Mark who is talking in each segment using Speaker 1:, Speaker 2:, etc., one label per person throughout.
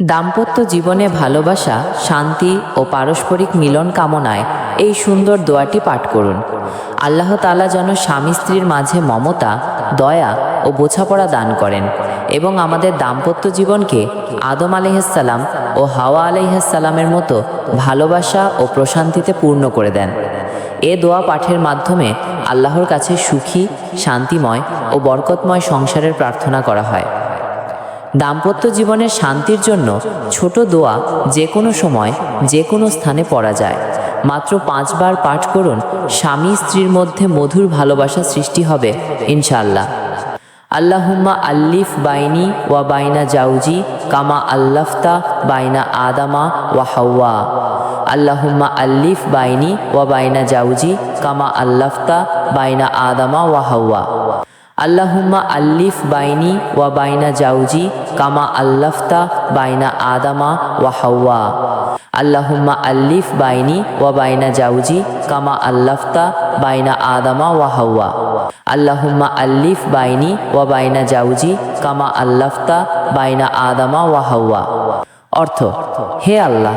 Speaker 1: দাম্পত্য জীবনে ভালোবাসা, শান্তি ও পারস্পরিক মিলন কামনায় এই সুন্দর দোয়াটি পাঠ করুন। আল্লাহ তালা যেন স্বামী স্ত্রীর মাঝে মমতা, দয়া ও বোঝাপড়া দান করেন এবং আমাদের দাম্পত্য জীবনকে আদম আলহিসাল্লাম ও হাওয়া আলহিসাল্লামের মতো ভালোবাসা ও প্রশান্তিতে পূর্ণ করে দেন। এ দোয়া পাঠের মাধ্যমে আল্লাহর কাছে সুখী, শান্তিময় ও বরকতময় সংসারের প্রার্থনা করা হয়। দাম্পত্য জীবনের শান্তির জন্য ছোট দোয়া যে কোনো সময়, যে কোনো স্থানে পড়া যায়। মাত্র পাঁচবার পাঠ করুন, স্বামী স্ত্রীর মধ্যে মধুর ভালোবাসা সৃষ্টি হবে, ইনশাআল্লাহ। আল্লাহুম্মা আল্লিফ বাইনি ওয়া বাইনা জাউজি কামা আল্লাফতা বাইনা আদামা ওয়া হাওয়া। আল্লাহুম্মা আল্লিফ বাইনি ওয়া বাইনা জাউজি কামা আল্লাফতা বাইনা আদামা ওয়া হাওয়া। আল্লাহুম্মা আল্লিফ বাইনি ওয়া বাইনা জাউজি কামা আল্লাফতা বাইনা আদামা ওয়া হাওয়া। আল্লাহুম্মা আল্লিফ বাইনি ওয়া বাইনা জাউজি কামা আল্লাফতা বাইনা আদামা ওয়া হাওয়া। আল্লাহুম্মা আল্লিফ বাইনি ওয়া বাইনা জাউজি কামা আল্লাফতা বাইনা আদামা ওয়া হাওয়া। অর্থ, হে আল্লাহ,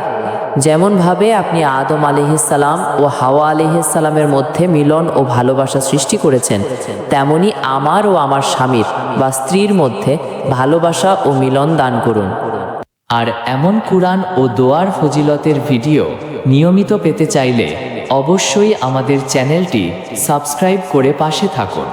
Speaker 1: যেমনভাবে আপনি আদম আলিহিসাল্লাম ও হাওয়া আলিহিসাল্লামের মধ্যে মিলন ও ভালোবাসা সৃষ্টি করেছেন, তেমনি আমার ও আমার স্বামীর বা স্ত্রীর মধ্যে ভালোবাসা ও মিলন দান করুন।
Speaker 2: আর এমন কুরআন ও দোয়ার ফজিলতের ভিডিও নিয়মিত পেতে চাইলে অবশ্যই আমাদের চ্যানেলটি সাবস্ক্রাইব করে পাশে থাকুন।